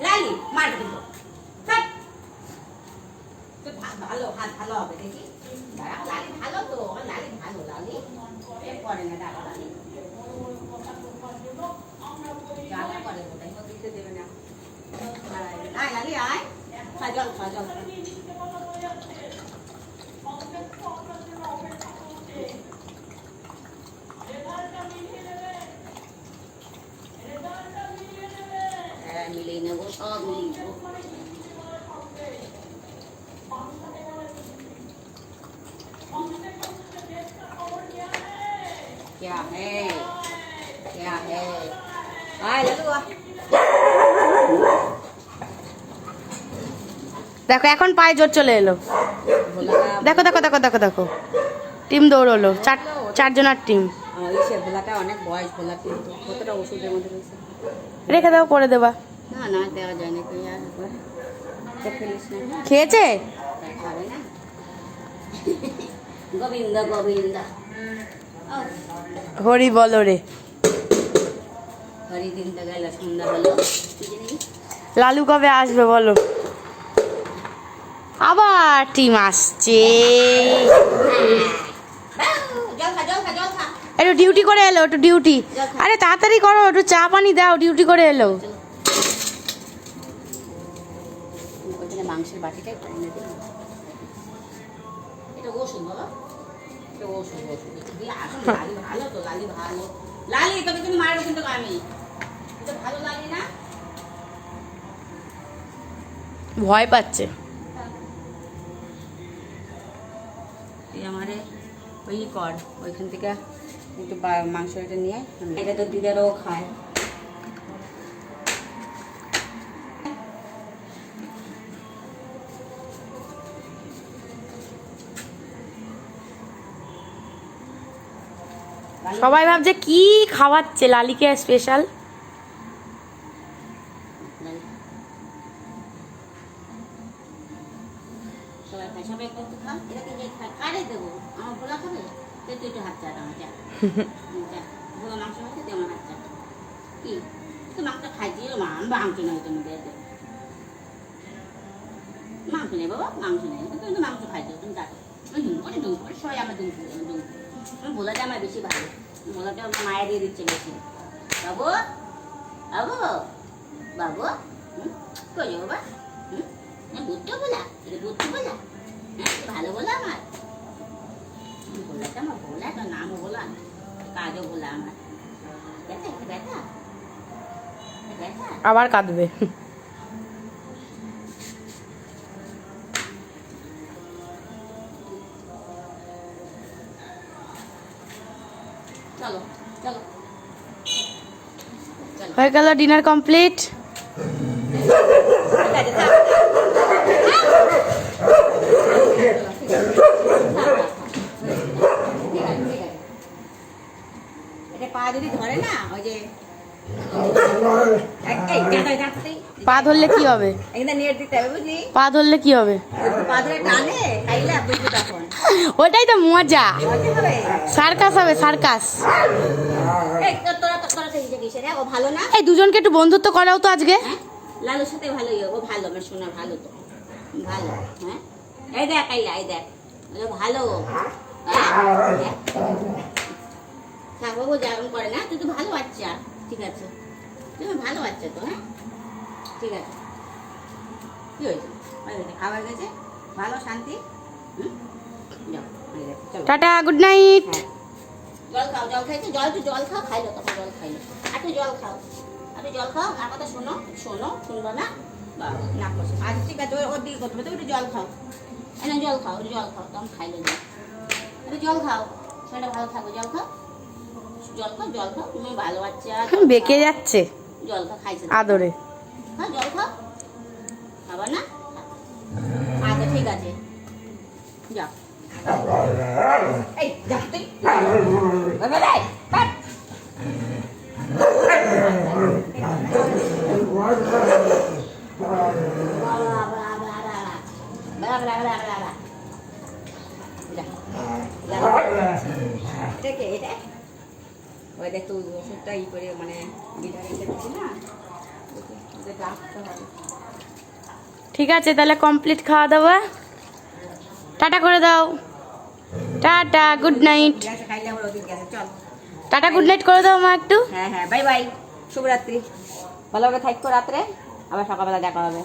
লালি, মার ভা- ভালো, হাত ভালো হবে, দেখি। দাঁড়াও, লালি ভালো তো লালি ভালো, লালি। করে না দাঁড়াও লালি জ্বালা করে বোধহয়, ও দিতে দেবে না আয় লালি আয় খা জল খা জল খা। হ্যাঁ মিলিয়ে নেবো সব মিলিয়ে নেবো क्या है क्या है आय लल्लू आ দেখো এখন পায়ে জোর চলে এলো बोला দেখো দেখো দেখো দেখো দেখো টিম দৌড়লো চার চারজনের টিম ইসে ভোলাটা অনেক বয়স ভোলা কিন্তু কতটা ওষুধের মধ্যে রয়েছে রেখে দাও করে দেবা না না দেওয়া যায় না তুই আর একবার দেখে নিস না হ্যাঁ? খেয়েছে? গোবিন্দ গোবিন্দ। হরি বল রে। হরি দিন তো গেল সন্ধ্যা হলো। লালু কবে আসবে বলো? আবার টিম আসছে। একটু ডিউটি করে এলো একটু ডিউটি। আরে তাড়াতাড়ি করো একটু চা পানি দাও ডিউটি করে এলো। মাংসের এটা ওষুধ এটা ওষুধ ওষুধ একটু দিয়ে আসুন লালি ভালো তো লালি ভালো। লালি তোকে তুমি মারবো কিন্তু আমি। এটা ভালো লাগে না? ভয় পাচ্ছে। তুই আমারে ওই কর ওইখান থেকে একটু মাংস এটা নিয়ে। এটা তো দিদারও খায়। কি তুই মাংস খাইছি মা আমি মাংস নেই বাবা মাংস নেই মাংস খাইছো তুমি করে সবাই আমার দুম দুম ভোলাটা আমার বেশি ভালো। ভোলাটা আমার মায়ের দিয়ে দিচ্ছে বেশি। বাবু বাবু বাবু কই বাবা? হুম বুদ্ধ বলা এটা বুদ্ধ বলা। হ্যাঁ ভালো বলা আমার। বলাটা আমার বলা তোর নামও বলা কাজও বলা আমার। ব্যথা ব্যথা আবার কাঁদবে। চলো চলো চলো হয়ে গেল ডিনার কমপ্লিট পা যদি ধরে না ওই যে। পা ধরলে কি হবে? পা ধরলে কি হবে? ওটাই তো মজা। সার্কাস হবে সার্কাস। এই, হ্যাঁ, দুজনকে একটু বন্ধুত্ব করাও তো আজকে। হ্যাঁ? লালুর সাথে ভালোই ও ভালো আমার শোনা ভালো তো। ভালো হ্যাঁ? এই দেখ আইলা এই দেখ। ভালো। হ্যাঁ। বাবু যেমন করে না তুই তো ভালো বাচ্চা। ঠিক আছে। তুমি ভালো বাচ্চা তো হ্যাঁ? ঠিক আছে। কি হয়েছে? খাবার গেছে ভালো? শান্তি? Tata good night. হ্যাঁ। জল খাও জল খাইছো জল একটু জল খাও খাইলো তখন জল খাইলো। একটু জল খাও। একটু জল খাও আর কথা শোনো শোনো শুনব না? না করছে আজ ঠিক আছে ওর- দিকে করতে হবে, তুমি একটু জল খাও। এনে জল খাও একটু জল খাও তখন খাইলো জল। একটু জল খাও। শরীরটা ভালো থাকবে জল খাও। জল খাও জল খাও তুমি ভালো বাচ্চা বেঁকে। যাচ্ছে। জল খাও খাইছে না। আদরে। খাও জল খাও। খাবার না? আচ্ছা ঠিক আছে। যাও এই, যা, তুই। ওই দেখ তুই ওষুধটা ই করে মানে বিড়া রেখে না? ঠিক আছে, তাহলে কমপ্লিট খাওয়া দাওয়া। টাটা করে দাও। Tata good night tata good night করে দাও মা একটু। হ্যাঁ হ্যাঁ বাই বাই শুভরাত্রি। ভালোভাবে থাকো রাত্রে। আবার সকালবেলা দেখা হবে।